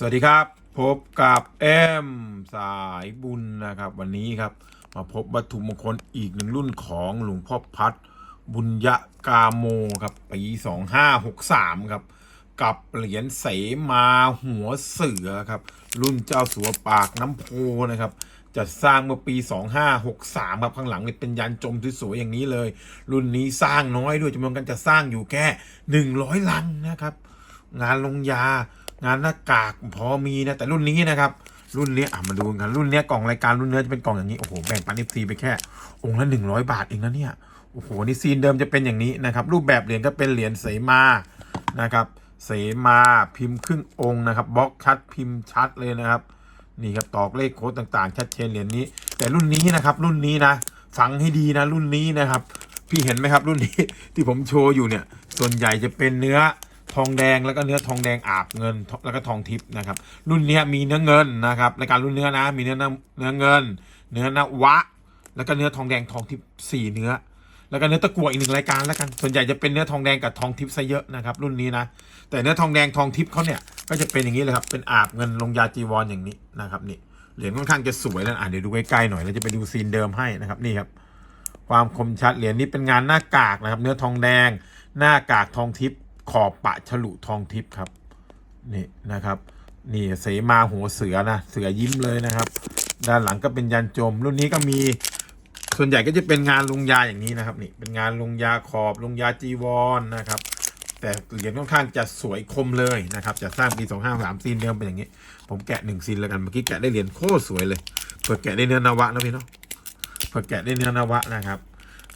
สวัสดีครับ พบกับแอมสายบุญนะครับ วันนี้ครับ มาพบวัตถุมงคลอีกหนึ่งรุ่นของหลวงพ่อพัด บุญยะกาโมครับปี2563ครับ กับเหรียญเสมาหัวเสือครับ รุ่นเจ้าสัวปากน้ำโพนะครับจัดสร้างเมื่อปี 2563 ครับ ข้างหลังนี่เป็นยันจมสวยๆอย่างนี้เลย รุ่นนี้สร้างน้อยด้วยจำนวนการจะสร้างอยู่แค่ 100 ลังนะครับ งานลงยา งานหน้ากากพอมีนะแต่รุ่นนี้นะครับ รุ่นนี้อะมาดูกันรุ่นเนี้ยกล่องรายการรุ่นเนื้อจะเป็นกล่องอย่างนี้โอ้โหแบ่งปันเอฟซีไปแค่ องค์ละหนึ่งร้อยบาทเองนะเนี่ยโอ้โหนี่ซีนเดิมจะเป็นอย่างนี้นะครับ รูปแบบเหรียญก็เป็นเหรียญเสมานะครับ เสมาพิมพ์ครึ่งองค์นะครับบล็อกชัดพิมพ์ชัดเลยนะครับนี่ครับตอกเลขโค้ดต่างๆ ชัดเจนเหรียญนี้ แต่รุ่นนี้นะครับ รุ่นนี้นะฟังให้ดีนะรุ่นนี้นะครับ พี่เห็นไหมครับรุ่นนี้ที่ผมโชว์อยู่เนี่ย ส่วนใหญ่จะเป็นเนื้อ ทองแดงแล้วก็เนื้อทองแดงอาบเงินแล้วก็ทองทิพย์นะครับ รุ่นนี้มีเนื้อเงินนะครับรายการรุ่นเนื้อนะมีเนื้อเนื้อเงิน เนื้อนวะ แล้วก็เนื้อทองแดงทองทิพย์สี่เนื้อ แล้วก็เนื้อตะกั่วอีกหนึ่งรายการแล้วกันส่วนใหญ่จะเป็นเนื้อทองแดงกับทองทิพย์ซะเยอะนะครับรุ่นนี้นะแต่เนื้อทองแดงทองทิพย์เขาเนี่ยก็จะเป็นอย่างนี้เลยครับเป็นอาบเงินลงยาจีวรอย่างนี้นะครับนี่เหรียญค่อนข้างจะสวยแล้วอะเดี๋ยวดูใกล้ๆหน่อยแล้วจะไปดูซีนเดิมให้นะครับนี่ครับความคมชัดเหรียญนี้เป็นงานหน้ากากนะครับ เนื้อทองแดงหน้ากากทองทิพย์ ขอบปะฉลุทองทิพย์ครับนี่นะครับนี่เสมาหัวเสือนะเสือยิ้มเลยนะครับ ด้านหลังก็เป็นยันจม รุ่นนี้ก็มีส่วนใหญ่ก็จะเป็นงานลงยาอย่างนี้นะครับนี่เป็นงานลงยาขอบลงยาจีวรนะครับ แต่เหรียญค่อนข้างจะสวยคมเลยนะครับจะสร้างปี 253ซีนเดิมเป็นอย่างนี้ ผมแกะหนึ่งซีนแล้วกันเมื่อกี้แกะได้เหรียญโคตรสวยเลยเปิดแกะได้เนื้อนวะนะพี่เนาะเปิดแกะได้เนื้อนวะนะครับ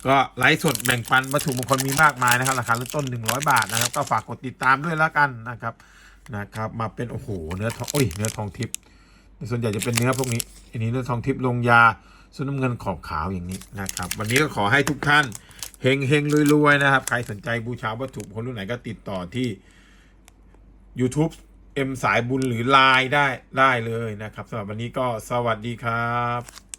ก็ไลฟ์สดแบ่งปันวัตถุมงคลมีมากมายนะครับราคาเริ่มต้น 100 บาทนะครับ ก็ฝากกดติดตามด้วยแล้วกันนะครับนะครับ มาเป็นโอ้โหเนื้อทองโอ้ยเนื้อทองทิพย์ส่วนใหญ่จะเป็นเนื้อพวกนี้ อันนี้เนื้อทองทิพย์ลงยาส่วนน้ำเงินขอบขาวอย่างนี้นะครับ วันนี้ก็ขอให้ทุกท่านเฮงเฮงรวยๆนะครับ ใครสนใจบูชาวัตถุมงคนรุ่นไหนก็ติดต่อที่ YouTube เอ็มสายบุญหรือไลน์ได้ได้เลยนะครับสำหรับวันนี้ก็สวัสดีครับ